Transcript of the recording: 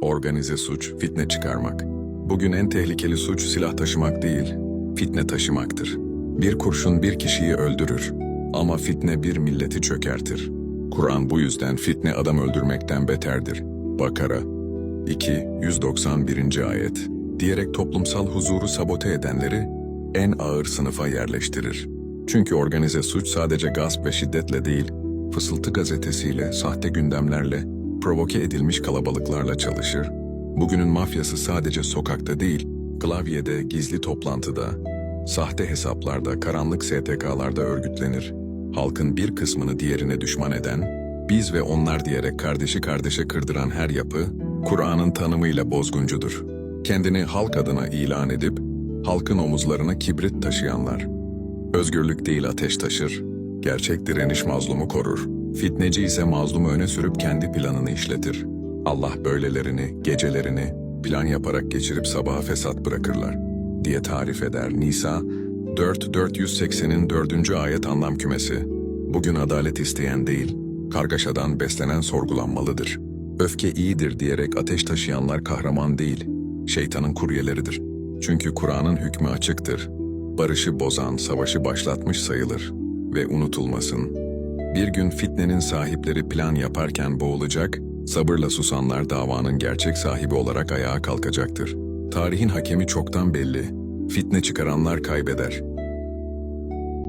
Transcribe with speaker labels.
Speaker 1: Organize suç, fitne çıkarmak. Bugün en tehlikeli suç silah taşımak değil, fitne taşımaktır. Bir kurşun bir kişiyi öldürür ama fitne bir milleti çökertir. Kur'an bu yüzden fitne adam öldürmekten beterdir. Bakara 2. 191. ayet diyerek toplumsal huzuru sabote edenleri en ağır sınıfa yerleştirir. Çünkü organize suç sadece gasp ve şiddetle değil, fısıltı gazetesiyle, sahte gündemlerle, provoke edilmiş kalabalıklarla çalışır. Bugünün mafyası sadece sokakta değil, klavyede, gizli toplantıda, sahte hesaplarda, karanlık STK'larda örgütlenir. Halkın bir kısmını diğerine düşman eden, biz ve onlar diyerek kardeşi kardeşe kırdıran her yapı, Kur'an'ın tanımıyla bozguncudur. Kendini halk adına ilan edip, halkın omuzlarına kibrit taşıyanlar. Özgürlük değil ateş taşır, gerçek direniş mazlumu korur. Fitneci ise mazlumu öne sürüp kendi planını işletir. Allah böylelerini, gecelerini plan yaparak geçirip sabaha fesat bırakırlar diye tarif eder Nisa 4 480'in 4. ayet anlam kümesi. Bugün adalet isteyen değil, kargaşadan beslenen sorgulanmalıdır. Öfke iyidir diyerek ateş taşıyanlar kahraman değil, şeytanın kuryeleridir. Çünkü Kur'an'ın hükmü açıktır. Barışı bozan savaşı başlatmış sayılır ve unutulmasın. Bir gün fitnenin sahipleri plan yaparken boğulacak, sabırla susanlar davanın gerçek sahibi olarak ayağa kalkacaktır. Tarihin hakemi çoktan belli. Fitne çıkaranlar kaybeder.